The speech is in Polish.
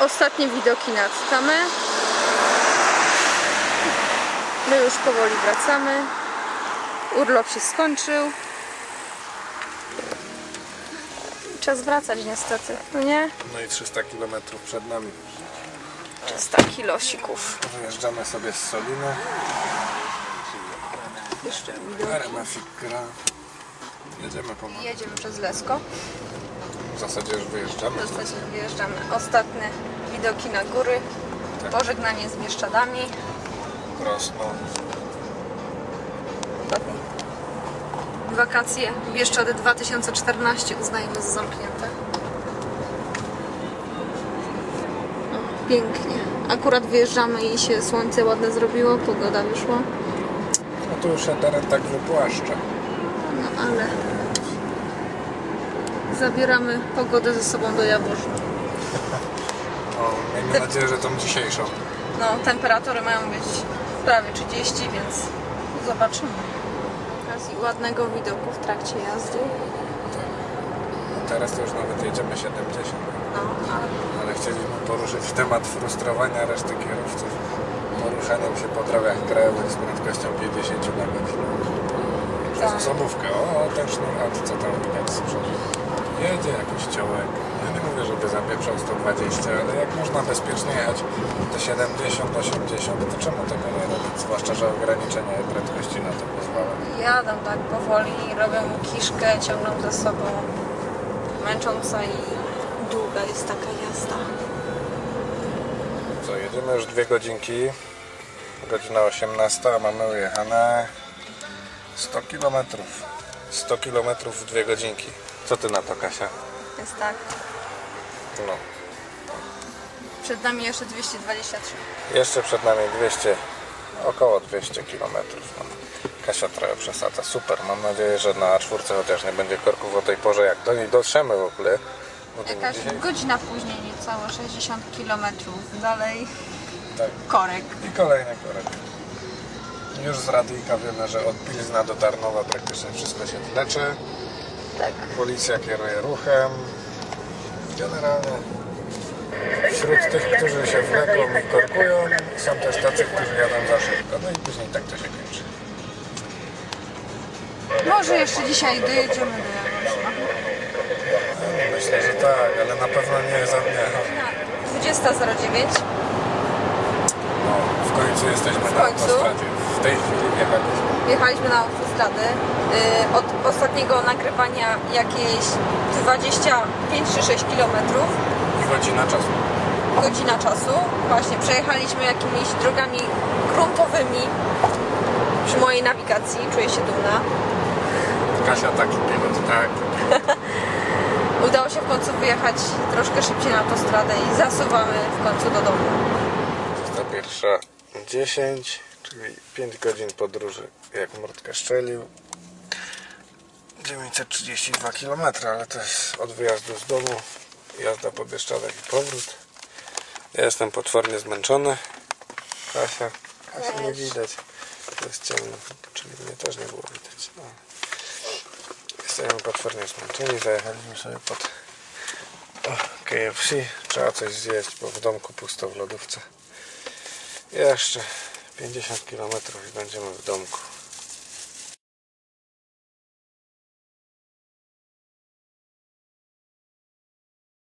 Ostatnie widoki nad Tamę. My już powoli wracamy. Urlop się skończył. Czas wracać niestety, no nie? No i 300 km przed nami. 300 kilosików. Wyjeżdżamy sobie z Soliny. Jeszcze widoki. RMF gra. Jedziemy pomału. Jedziemy przez Lesko. W zasadzie już wyjeżdżamy. W zasadzie wyjeżdżamy. Ostatnie widoki na góry. Pożegnanie z Bieszczadami. Rosną. Ostatnie Wakacje Bieszczady 2014 uznajemy za zamknięte. Pięknie. Akurat wyjeżdżamy i się słońce ładne zrobiło, pogoda wyszła. No tu już teren tak wypłaszcza. No ale zabieramy pogodę ze sobą do Jaworzna. O, miejmy nadzieję, że tą dzisiejszą. No, temperatury mają być prawie 30, więc zobaczymy. Teraz i ładnego widoku w trakcie jazdy. Teraz to już nawet jedziemy 70. No, ale Ale chcieliśmy poruszyć temat frustrowania reszty kierowców poruszaniem się po drogach krajowych z prędkością 50 na godzinę. Przez osobówkę. O, ten sznurant, co tam widać z przodu. Jedzie jakiś ciołek. Ja nie mówię, żeby zapieprzał 120, ale jak można bezpiecznie jechać te 70, 80, to czemu tego nie robić? Zwłaszcza, że ograniczenie prędkości na to pozwala. jadą tak powoli, robią kiszkę, ciągną za sobą. Męcząca i długa jest taka jazda. Co, jedziemy już dwie godzinki. Godzina 18, a mamy ujechane 100 km. 100 km w dwie godzinki. Co ty na to, Kasia? Jest tak. No. Przed nami jeszcze 223. Jeszcze przed nami 200, około 200 km. No. Kasia trochę przesadza. Super. Mam nadzieję, że na czwórce chociaż nie będzie korków o tej porze, jak do niej dotrzemy w ogóle. Bo to Jakaś dzisiaj- godzina później, niecałe 60 km dalej. Tak. Korek. I kolejny korek. Już z radyjka wiemy, że od Pilzna do Tarnowa praktycznie wszystko się leczy. Tak. Policja kieruje ruchem. Generalnie wśród tych, którzy się wleką i korkują, są też tacy, którzy jadą za szybko. No i później tak to się kończy. Może jeszcze dzisiaj dojedziemy do Jaworzna. No, Myślę, że tak, ale na pewno nie za dnia. 20.09. No, w końcu jesteśmy W na końcu? autostradzie. W tej chwili jechaliśmy. Wjechaliśmy na autostradę. Yy, Od ostatniego nagrywania jakieś 25 czy 6 km. Godzina czasu. Godzina czasu. Właśnie przejechaliśmy jakimiś drogami gruntowymi przy mojej nawigacji. Czuję się dumna. Kasia taki pilot, tak. Udało się w końcu wyjechać troszkę szybciej na autostradę i zasuwamy w końcu do domu. Ta pierwsza 10, czyli 5 godzin podróży, jak Murtka szczelił. 932 km, ale to jest od wyjazdu z domu, jazda po Bieszczadach i powrót. Ja jestem potwornie zmęczony. Kasia, Kasia nie widać. To jest ciemno, czyli mnie też nie było widać. No. Jesteśmy potwornie zmęczeni, zajechaliśmy sobie pod KFC. Trzeba coś zjeść, bo w domku pusto w lodówce. Jeszcze 50 km i będziemy w domku.